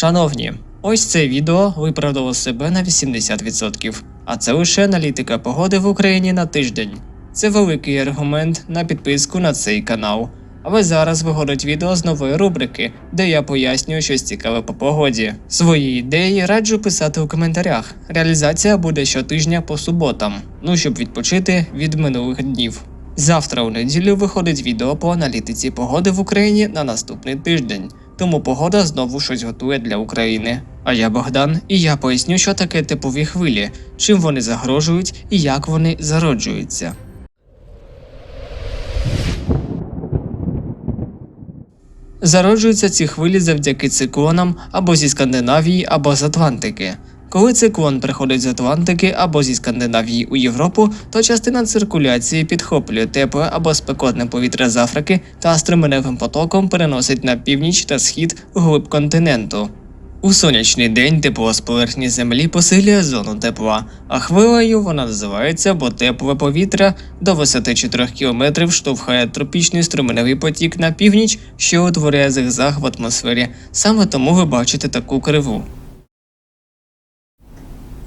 Шановні, ось це відео виправдало себе на 80%. А це лише аналітика погоди в Україні на тиждень. Це великий аргумент на підписку на цей канал. Але зараз виходить відео з нової рубрики, де я пояснюю щось цікаве по погоді. Свої ідеї раджу писати у коментарях. Реалізація буде щотижня по суботам, ну щоб відпочити від минулих днів. Завтра у неділю виходить відео по аналітиці погоди в Україні на наступний тиждень, тому погода знову щось готує для України. А я Богдан, і я поясню, що таке типові хвилі, чим вони загрожують і як вони зароджуються. Зароджуються ці хвилі завдяки циклонам або зі Скандинавії, або з Атлантики. Коли циклон приходить з Атлантики або зі Скандинавії у Європу, то частина циркуляції підхоплює тепле або спекотне повітря з Африки та струменевим потоком переносить на північ та схід глиб континенту. У сонячний день тепло з поверхні землі посилює зону тепла, а хвилею вона називається, бо тепле повітря до висоти 4 км штовхає тропічний струменевий потік на північ, що утворює зигзаг в атмосфері. Саме тому ви бачите таку криву.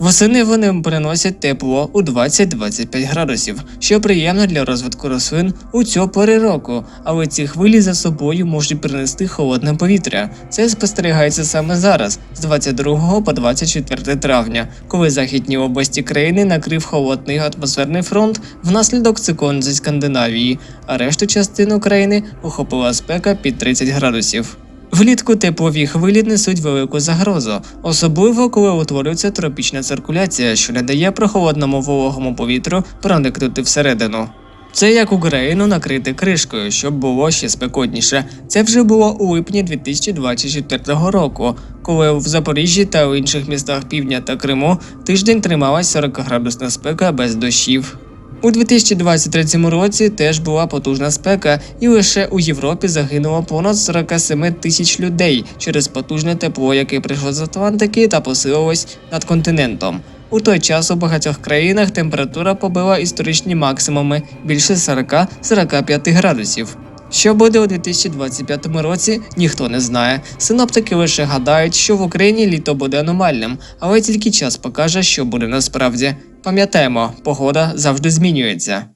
Восени вони приносять тепло у 20-25 градусів, що приємно для розвитку рослин у цю пори року, але ці хвилі за собою можуть принести холодне повітря. Це спостерігається саме зараз, з 22 по 24 травня, коли західні області країни накрив холодний атмосферний фронт внаслідок циклону зі Скандинавії, а решту частин України охопила спека під 30 градусів. Влітку теплові хвилі несуть велику загрозу, особливо коли утворюється тропічна циркуляція, що не дає прохолодному вологому повітру проникнути всередину. Це як Україну накрити кришкою, щоб було ще спекотніше. Це вже було у липні 2024 року, коли в Запоріжжі та у інших містах півдня та Криму тиждень трималась 40-градусна спека без дощів. У 2023 році теж була потужна спека, і лише у Європі загинуло понад 47 тисяч людей через потужне тепло, яке прийшло з Атлантики та посилилось над континентом. У той час у багатьох країнах температура побила історичні максимуми більше 40-45 градусів. Що буде у 2025 році, ніхто не знає. Синоптики лише гадають, що в Україні літо буде аномальним, але тільки час покаже, що буде насправді. Пам'ятаємо, погода завжди змінюється.